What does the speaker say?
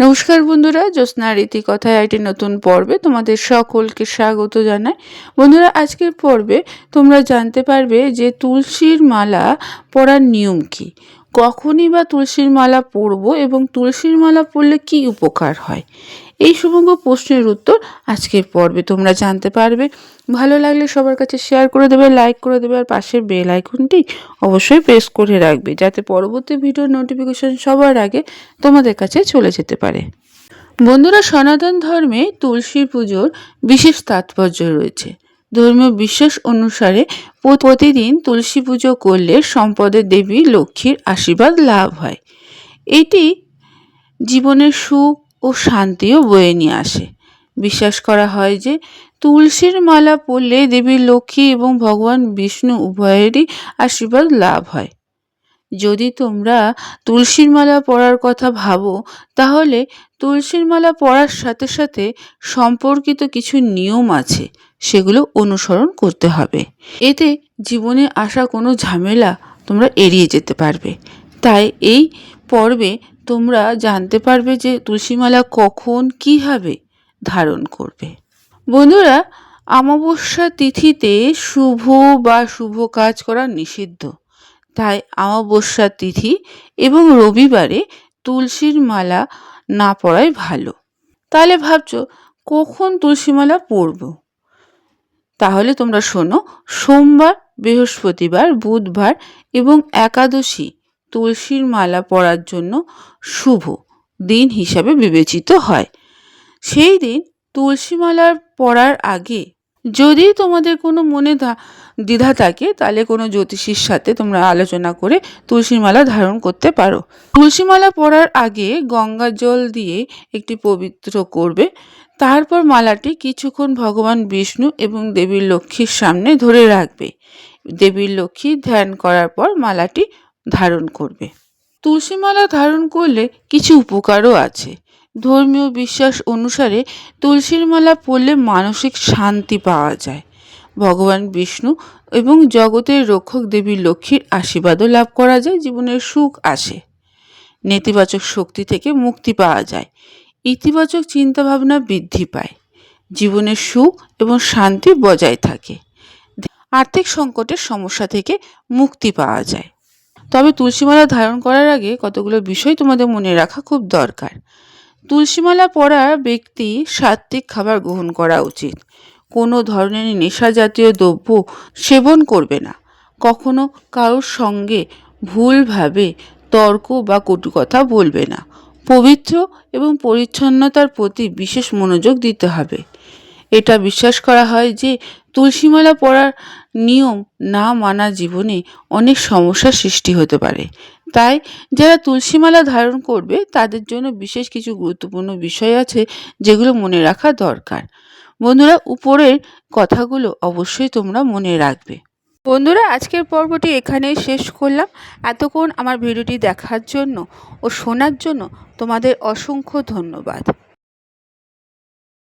নমস্কার বন্ধুরা, জ্যোৎস্না রীতি কথায় একটি নতুন পর্বে তোমাদের সকলকে স্বাগত জানাই। বন্ধুরা, আজকের পর্বে তোমরা জানতে পারবে যে তুলসীর মালা পরার নিয়ম কি। কখনই বা তুলসীর মালা পরব এবং তুলসীর মালা পরলে কি উপকার হয়? এই সমগ্র প্রশ্নের উত্তর আজকের পর্বে তোমরা জানতে পারবে। ভালো লাগলে সবার কাছে শেয়ার করে দেবে লাইক করে দেবে আর পাশের বেল আইকনটি অবশ্যই প্রেস করে রাখবে যাতে পরবর্তী ভিডিওর নোটিফিকেশন সবার আগে তোমাদের কাছে চলে যেতে পারে। বন্ধুরা, সনাতন ধর্মে তুলসী পুজোর বিশেষ তাৎপর্য রয়েছে। ধর্মীয় বিশ্বাস অনুসারে প্রতিদিন তুলসী পুজো করলে সম্পদের দেবী লক্ষ্মীর আশীর্বাদ লাভ হয়। এটি জীবনের সুখ ও শান্তিও বয়ে নিয়ে আসে। বিশ্বাস করা হয় যে তুলসীর মালা পরলে দেবী লক্ষ্মী এবং ভগবান বিষ্ণু উভয়েরই আশীর্বাদ লাভ হয়। যদি তোমরা তুলসীর মালা পরার কথা ভাবো, তাহলে তুলসীর মালা পরার সাথে সাথে সম্পর্কিত কিছু নিয়ম আছে, সেগুলো অনুসরণ করতে হবে। এতে জীবনে আসা কোনো ঝামেলা তোমরা এড়িয়ে যেতে পারবে। তাই এই পর্বে তোমরা জানতে পারবে যে তুলসীমালা কখন, কীভাবে ধারণ করবে। বন্ধুরা, অমাবস্যা তিথিতে শুভ বা শুভ কাজ করা নিষিদ্ধ। তাই অমাবস্যা তিথি এবং রবিবারে তুলসীর মালা না পরাই ভালো। তাহলে ভাবছ, কখন তুলসী মালা পরবো? তাহলে তোমরা শোনো, সোমবার, বৃহস্পতিবার, বুধবার এবং একাদশী তুলসীর মালা পরার জন্য শুভ দিন হিসাবে বিবেচিত হয়। সেই দিন তুলসী মালার পরার আগে যদি তোমাদের কোনো মনে দ্বিধা থাকে, তাহলে কোনো জ্যোতিষীর সাথে তোমরা আলোচনা করে তুলসীর মালা ধারণ করতে পারো। তুলসী মালা পরার আগে গঙ্গা জল দিয়ে একটি পবিত্র করবে। তারপর মালাটি কিছুক্ষণ ভগবান বিষ্ণু এবং দেবীর লক্ষ্মীর সামনে ধরে রাখবে। দেবীর লক্ষ্মী ধ্যান করার পর মালাটি ধারণ করবে। তুলসী মালা ধারণ করলে কিছু উপকারও আছে। ধর্মীয় বিশ্বাস অনুসারে তুলসীর মালা পরলে মানসিক শান্তি পাওয়া যায়। ভগবান বিষ্ণু এবং জগতের রক্ষক দেবী লক্ষ্মীর আশীর্বাদও লাভ করা যায়, জীবনের সুখ আসে। নেতিবাচক শক্তি থেকে মুক্তি পাওয়া যায়। ইতিবাচক চিন্তাভাবনা বৃদ্ধি পায়। জীবনের সুখ এবং শান্তি বজায় থাকে। আর্থিক সংকটের সমস্যা থেকে মুক্তি পাওয়া যায়। তবে তুলসীমালা ধারণ করার আগে কতগুলো বিষয় তোমাদের মনে রাখা খুব দরকার। তুলসীমালা পরা ব্যক্তি সাত্ত্বিক খাবার গ্রহণ করা উচিত। কোনো ধরনের নেশা জাতীয় দ্রব্য সেবন করবে না। কখনো কারোর সঙ্গে ভুলভাবে তর্ক বা কটু কথা বলবে না। পবিত্র এবং পরিচ্ছন্নতার প্রতি বিশেষ মনোযোগ দিতে হবে। এটা বিশ্বাস করা হয় যে তুলসীমালা পড়ার নিয়ম না মানা জীবনে অনেক সমস্যার সৃষ্টি হতে পারে। তাই যারা তুলসীমালা ধারণ করবে, তাদের জন্য বিশেষ কিছু গুরুত্বপূর্ণ বিষয় আছে যেগুলো মনে রাখা দরকার। বন্ধুরা, উপরের কথাগুলো অবশ্যই তোমরা মনে রাখবে। বন্ধুরা, আজকের পর্বটি এখানেই শেষ করলাম। এতক্ষণ আমার ভিডিওটি দেখার জন্য ও শোনার জন্য তোমাদের অসংখ্য ধন্যবাদ।